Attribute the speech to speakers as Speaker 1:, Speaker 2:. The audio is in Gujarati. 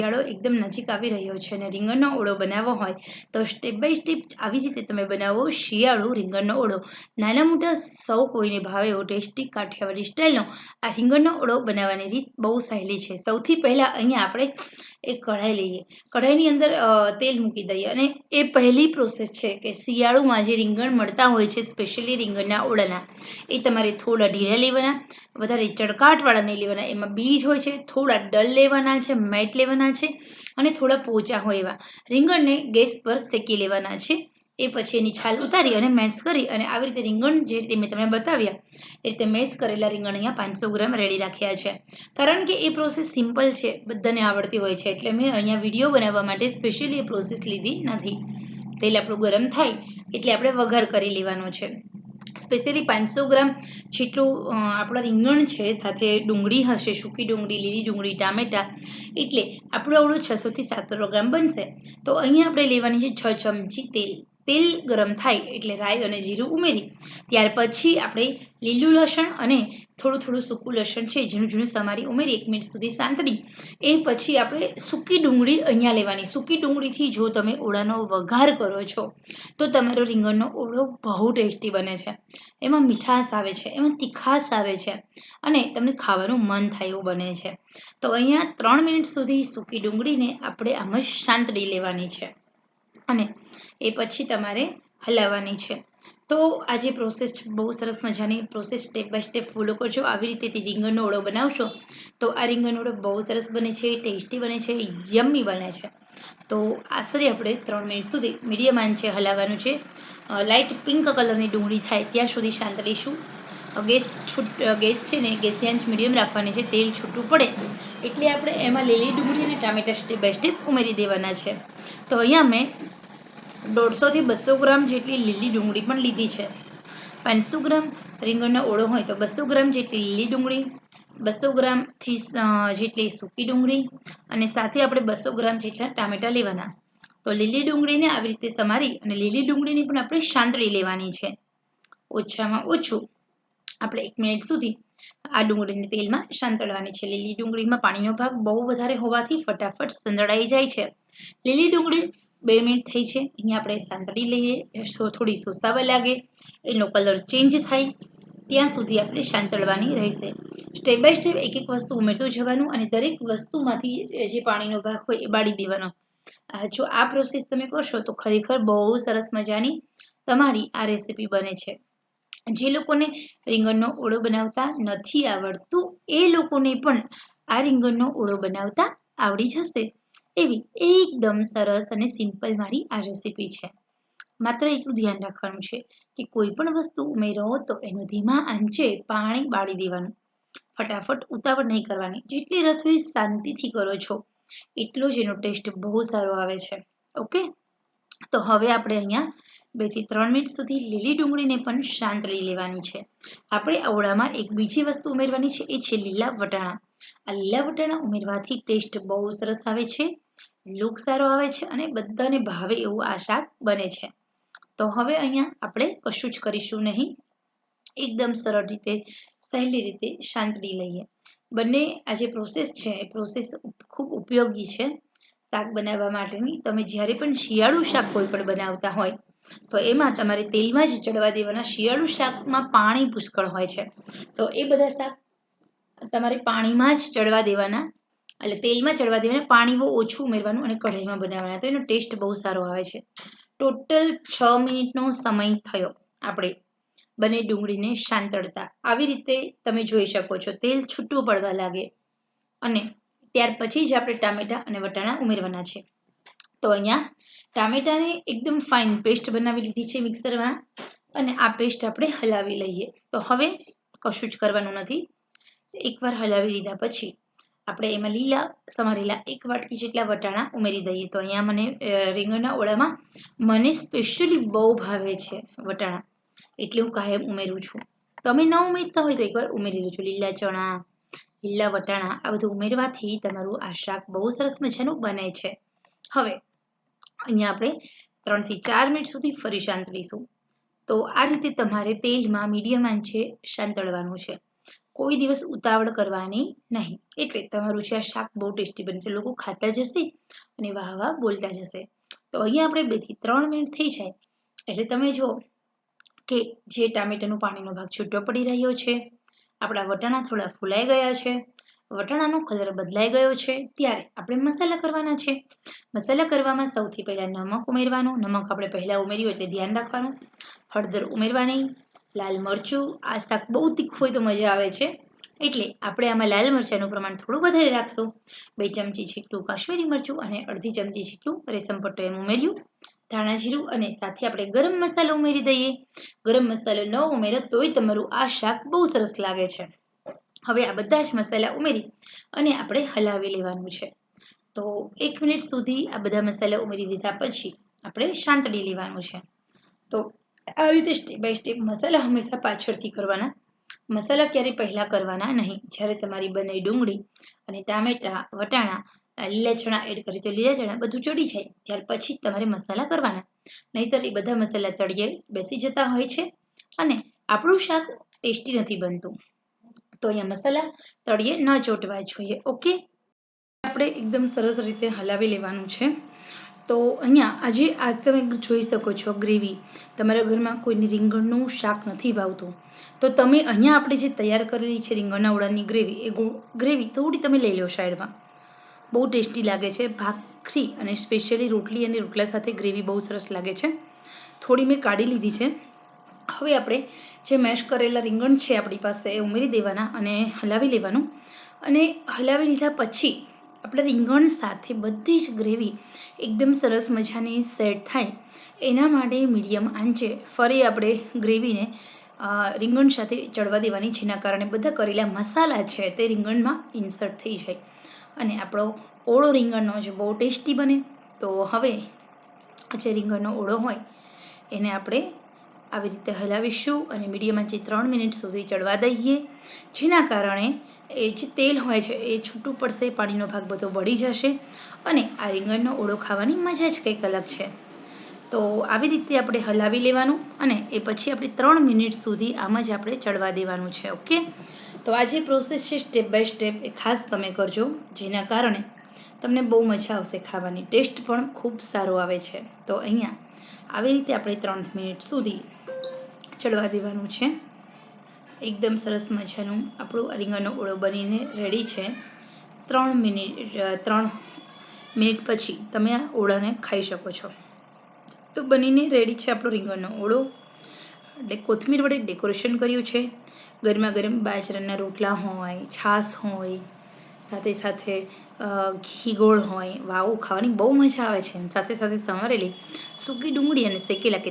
Speaker 1: શિયાળો એકદમ નજીક આવી રહ્યો છે અને રીંગણનો ઓળો બનાવવો હોય તો સ્ટેપ બાય સ્ટેપ આવી રીતે તમે બનાવો શિયાળુ રીંગણનો ઓળો. નાના મોટા સૌ કોઈને ભાવે એવો ટેસ્ટી કાઠિયાવાડી સ્ટાઇલનો આ રીંગણનો ઓળો બનાવવાની રીત બહુ સહેલી છે. સૌથી પહેલાં અહીંયા આપણે એક કઢાઈ લઈએ. કઢાઈની અંદર તેલ મૂકી દઈએ. અને એ પહેલી પ્રોસેસ છે કે શિયાળુમાં જે રીંગણ મળતા હોય છે સ્પેશિયલી રીંગણના ઓળાના, એ તમારે થોડા ઢીલા લેવાના, વધારે ચડકાટવાળા નહીં લેવાના. એમાં બીજ હોય છે, થોડા ડલ લેવાના છે, મેટ લેવાના છે, અને થોડા પોચા હોય એવા. રીંગણને ગેસ પર શેકી લેવાના છે. એ પછી એની છાલ ઉતારી અને મેશ કરી અને આવી રીતે રીંગણ જે રીતે મેં તમને બતાવ્યા, એ રીતે મેશ કરેલા રીંગણ અહીંયા પાંચસો ગ્રામ રેડી રાખ્યા છે. કારણ કે એ પ્રોસેસ સિમ્પલ છે, બધાને આવડતી હોય છે, એટલે મેં અહીંયા વીડિયો બનાવવા માટે સ્પેશિયલી એ પ્રોસેસ લીધી નથી. તેલ આપણું ગરમ થાય, એટલે આપણે વઘાર કરી લેવાનો છે. સ્પેશિયલી પાંચસો ગ્રામ જેટલું આપણા રીંગણ છે, સાથે ડુંગળી હશે, સૂકી ડુંગળી, લીલી ડુંગળી, ટામેટા, એટલે આપણું આવડું છસોથી સાતસો ગ્રામ બનશે. તો અહીંયા આપણે લેવાની છે છ ચમચી તેલ. તેલ ગરમ થાય એટલે રાઈ અને જીરું ઉમેરી. ત્યાર પછી આપણે લીલું લસણ અને થોડું થોડું સૂકું લસણ છે, ઝીણું ઝીણું સમારી ઉમેરી એક મિનિટ સુધી સાંતળી. એ પછી આપણે સૂકી ડુંગળી અહીંયા લેવાની. સૂકી ડુંગળીથી જો તમે ઓળાનો વઘાર કરો છો, તો તમારો રીંગણનો ઓળો બહુ ટેસ્ટી બને છે. એમાં મીઠાશ આવે છે, એમાં તીખાશ આવે છે અને તમને ખાવાનું મન થાય એવું બને છે. તો અહીંયા ત્રણ મિનિટ સુધી સૂકી ડુંગળીને આપણે આમ જ સાંતળી લેવાની છે. અને એ પછી તમારે હલાવવાની છે. તો આ જે પ્રોસેસ છે, બહુ સરસ મજાની process step by step follow કરજો. આવી રીતે તે રીંગણનો ઓળો બનાવશો, તો આ રીંગણનો ઓળો બહુ સરસ બને છે, ટેસ્ટી બને છે યમ્મી બને છે. તો આશરે આપણે ત્રણ મિનિટ સુધી મીડિયમ આંચે હલાવવાનું છે. લાઇટ પિંક કલરની ડુંગળી થાય ત્યાં સુધી શાંત રહીશું. ગેસ છૂટ ગેસ છે ને, ગેસની આંચ મીડિયમ રાખવાની છે, તેલ છૂટું પડે, એટલે આપણે એમાં લીલી ડુંગળી અને ટામેટા સ્ટેપ બાય સ્ટેપ ઉમેરી દેવાના છે. તો અહીંયા મેં દોઢસોથી બસો ગ્રામ જેટલી લીલી ડુંગળી પણ લીધી છે. પાંચસો ગ્રામ રીંગણનો ઓળો હોય તો બસો ગ્રામ જેટલી લીલી ડુંગળી, બસો ગ્રામથી જેટલી સૂકી ડુંગળી અને સાથે આપણે બસો ગ્રામ જેટલા ટામેટા લેવાના. તો લીલી ડુંગળીને આવી રીતે સમારી અને લીલી ડુંગળીની પણ આપણે સાંતળી લેવાની છે. ઓછામાં ઓછું આપણે એક મિનિટ સુધી આ ડુંગળીને તેલમાં સાંતળવાની છે. લીલી ડુંગળીમાં પાણીનો ભાગ બહુ વધારે હોવાથી ફટાફટ સંતળાઈ જાય છે. લીલી ડુંગળી બે મિનિટ થઈ છે. અહીંયા આપણે સાંતળી લઈએ. થોડી સોસાવા લાગે. એનો કલર ચેન્જ થાય. ત્યાં સુધી આપણે સાંતળવાની રહેશે. સ્ટેપ બાય સ્ટેપ એક એક વસ્તુ ઉમેરતું જવાનું અને દરેક વસ્તુમાંથી જે પાણીનો ભાગ હોય એ બાળી દેવાનો. જો આ પ્રોસેસ તમે કરશો તો ખરેખર બહુ સરસ મજાની તમારી આ રેસીપી બને છે. જે લોકોને રીંગણનો ઓળો બનાવતા નથી આવડતું, એ લોકોને પણ આ રીંગણનો ઓળો બનાવતા આવડી જશે. એવી એકદમ સરસ અને સિમ્પલ મારી આ રેસીપી છે. માત્ર એટલું ધ્યાન રાખવાનું છે કે કોઈ પણ વસ્તુ ઉમેરો તો એનું ધીમા આંચે પાણી બાળી દેવાનું. ફટાફટ ઉતાવળ નહીં કરવાની. જેટલી રસોઈ શાંતિથી કરો છો, એટલો જ એનો ટેસ્ટ બહુ સારો આવે છે. ઓકે તો હવે આપણે અહીંયા બેથી ત્રણ મિનિટ સુધી લીલી ડુંગળીને પણ શાંત રહી લેવાની છે. આપણે ઓળામાં એક બીજી વસ્તુ ઉમેરવાની છે, એ છે લીલા વટાણા. આ લીલા વટાણા ઉમેરવાથી ટેસ્ટ બહુ સરસ આવે છે લુક સારો આવે છે અને બધાને ભાવે એવું આ શાક બને છે. તો હવે અહીંયા આપણે કશું જ કરીશું નહીં. એકદમ સરળ રીતે, સહેલી રીતે સાંતળી લઈએ. બંને આ જે પ્રોસેસ છે, એ પ્રોસેસ ખૂબ ઉપયોગી છે શાક બનાવવા માટેની. તમે જ્યારે પણ શિયાળુ શાક કોઈ પણ બનાવતા હોય, તો એમાં તમારે તેલમાં જ ચડવા દેવાના શિયાળુ શાકમાં પાણી પુષ્કળ હોય છે. તો એ બધા શાક તમારે પાણીમાં જ ચડવા દેવાના, એટલે તેલમાં ચડવા દેવાના પાણી બહુ ઓછું ઉમેરવાનું અને કઢાઈમાં બનાવવાના. તો એનો ટેસ્ટ બહુ સારો આવે છે. ટોટલ છ મિનિટનો સમય થયો આપણે બંને ડુંગળીને શાંતળતા આવી રીતે તમે જોઈ શકો છો, તેલ છૂટું પડવા લાગે. અને ત્યાર પછી જ આપણે ટામેટા અને વટાણા ઉમેરવાના છે. તો અહીંયા ટામેટાને એકદમ ફાઇન પેસ્ટ બનાવી લીધી છે મિક્સરમાં અને આ પેસ્ટ આપણે હલાવી લઈએ. તો હવે કશું જ કરવાનું નથી. એકવાર હલાવી લીધા પછી આપણે એમાં લીલા સમારેલા એક વાટકી જેટલા વટાણા ઉમેરી દઈએ. તો અહીંયા મને રીંગણના ઓળામાં મને સ્પેશિયલી બહુ ભાવે છે વટાણા. એટલે હું કાયમ ઉમેરું છું. તમે ન ઉમેરતા હોય તો એકવાર ઉમેરી લેજો. લીલા ચણા, લીલા વટાણા, આ બધું ઉમેરવાથી તમારું આ શાક બહુ સરસ મજાનું બને છે. હવે અહીંયા આપણે ત્રણથી ચાર મિનિટ સુધી ફરી સાંતળીશું તો આ રીતે તમારે તેલમાં મીડિયમ આંચે શાંતળવાનું છે. કોઈ દિવસ ઉતાવળ કરવાની નહીં. એટલે તમારું છે આ શાક બહુ ટેસ્ટી બનશે લોકો ખાતા જશે અને વાહ વાહ બોલતા જશે. તો અહીંયા આપણે બેથી ત્રણ મિનિટ થઈ જાય. એટલે તમે જુઓ કે જે ટામેટાનું પાણીનો ભાગ છૂટો પડી રહ્યો છે, આપણા વટાણા થોડા ફૂલાઈ ગયા છે, વટાણાનો કલર બદલાઈ ગયો છે. ત્યારે આપણે મસાલા કરવાના છે. મસાલા કરવામાં સૌથી પહેલાં નમક ઉમેરવાનું. નમક આપણે પહેલાં ઉમેર્યું એટલે ધ્યાન રાખવાનું. હળદર ઉમેરવાની. લાલ મરચું, આ શાક બહુ તીખું હોય તો મજા આવે છે. એટલે આપણે આમાં લાલ મરચાંનું પ્રમાણ થોડું વધારે રાખશું. બે ચમચી જેટલું કાશ્મીરી મરચું અને અડધી ચમચી જેટલું રેશમ પટ્ટો એમ ઉમેર્યું. ધાણા જીરું અને સાથે આપણે ગરમ મસાલો ઉમેરી દઈએ. ગરમ મસાલો ન ઉમેરો તોય તમારું આ શાક બહુ સરસ લાગે છે. હવે આ બધા જ મસાલા ઉમેરી અને આપણે હલાવી લેવાનું છે. તો એક મિનિટ સુધી આ બધા મસાલા ઉમેરી દીધા પછી આપણે શાંતડી લેવાનું છે. તો આ રીતે સ્ટેપ બાય સ્ટેપ મસાલા હંમેશા પાછળથી કરવાના. મસાલા ક્યારેય પહેલાં કરવાના નહીં. જ્યારે તમારી બને ડુંગળી અને ટામેટાં, વટાણા, લીલા ચણા એડ કરી તો લીલા ચણા બધું ચડી જાય. ત્યાર પછી તમારે મસાલા કરવાના. નહીતર એ બધા મસાલા તળિયે બેસી જતા હોય છે અને આપણું શાક ટેસ્ટી નથી બનતું. તો અહીંયા મસાલા તળિયે ન ચોટવા જોઈએ. ઓકે? આપણે એકદમ સરસ રીતે હલાવી લેવાનું છે. તો અહીંયા આજે આજ તમે જોઈ શકો છો ગ્રેવી. તમારા ઘરમાં કોઈને રીંગણનું શાક નથી ભાવતું. તો તમે અહીંયા આપણે જે તૈયાર કરેલી છે રીંગણના ઓળાની ગ્રેવી, એ ગ્રેવી થોડી તમે લઈ લો સાઈડમાં. બહુ ટેસ્ટી લાગે છે, ભાખરી અને સ્પેશિયલી રોટલી અને રોટલા સાથે ગ્રેવી બહુ સરસ લાગે છે. થોડી મેં કાઢી લીધી છે. હવે આપણે જે મેશ કરેલા રીંગણ છે આપણી પાસે, એ ઉમેરી દેવાના અને હલાવી લેવાનું. અને હલાવી લીધા પછી આપણે રીંગણ સાથે બધી જ ગ્રેવી એકદમ સરસ મજાની સેટ થાય. એના માટે મીડિયમ આંચે ફરી આપણે ગ્રેવીને રીંગણ સાથે ચડવા દેવાની, જેના કારણે બધા કરેલા મસાલા છે તે રીંગણમાં ઇન્સર્ટ થઈ જાય. અને આપણો ઓળો રીંગણનો જે બહુ ટેસ્ટી બને, તો હવે જે રીંગણનો ઓળો હોય, એને આપણે આવી રીતે હલાવીશું અને મીડિયમ આંચે ત્રણ મિનિટ સુધી ચડવા દઈએ. જેના કારણે એ જે તેલ હોય છે એ છૂટું પડશે, પાણીનો ભાગ બધો વળી જશે અને આ રીંગણનો ઓળો ખાવાની મજા જ કંઈક અલગ છે. તો આવી રીતે આપણે હલાવી લેવાનું અને એ પછી આપણે ત્રણ મિનિટ સુધી આમ જ આપણે ચડવા દેવાનું છે, ઓકે? તો આ જે પ્રોસેસ છે, સ્ટેપ બાય સ્ટેપ એ ખાસ તમે કરજો, જેના કારણે તમને બહુ મજા આવશે ખાવાની. ટેસ્ટ પણ ખૂબ સારો આવે છે. તો અહીંયા આવી રીતે આપણે ત્રણ મિનિટ સુધી ચડવા દેવાનું છે. એકદમ સરસ મજાનું આપણું રીંગણનો ઓળો બનીને રેડી છે. ત્રણ મિનિટ ત્રણ મિનિટ પછી તમે આ ઓળાને ખાઈ શકો છો. તો બનીને રેડી છે આપણો રીંગણનો ઓળો. કોથમીર વડે ડેકોરેશન કર્યું છે. ગરમા ગરમ બાજરાના રોટલા હોય છાશ હોય, સાથે સાથે ઘી ગોળ હોય, વાવ ખાવાની બહુ મજા આવે છે. સાથે સાથે સંવારેલી સૂકી ડુંગળી અને શેકેલા કે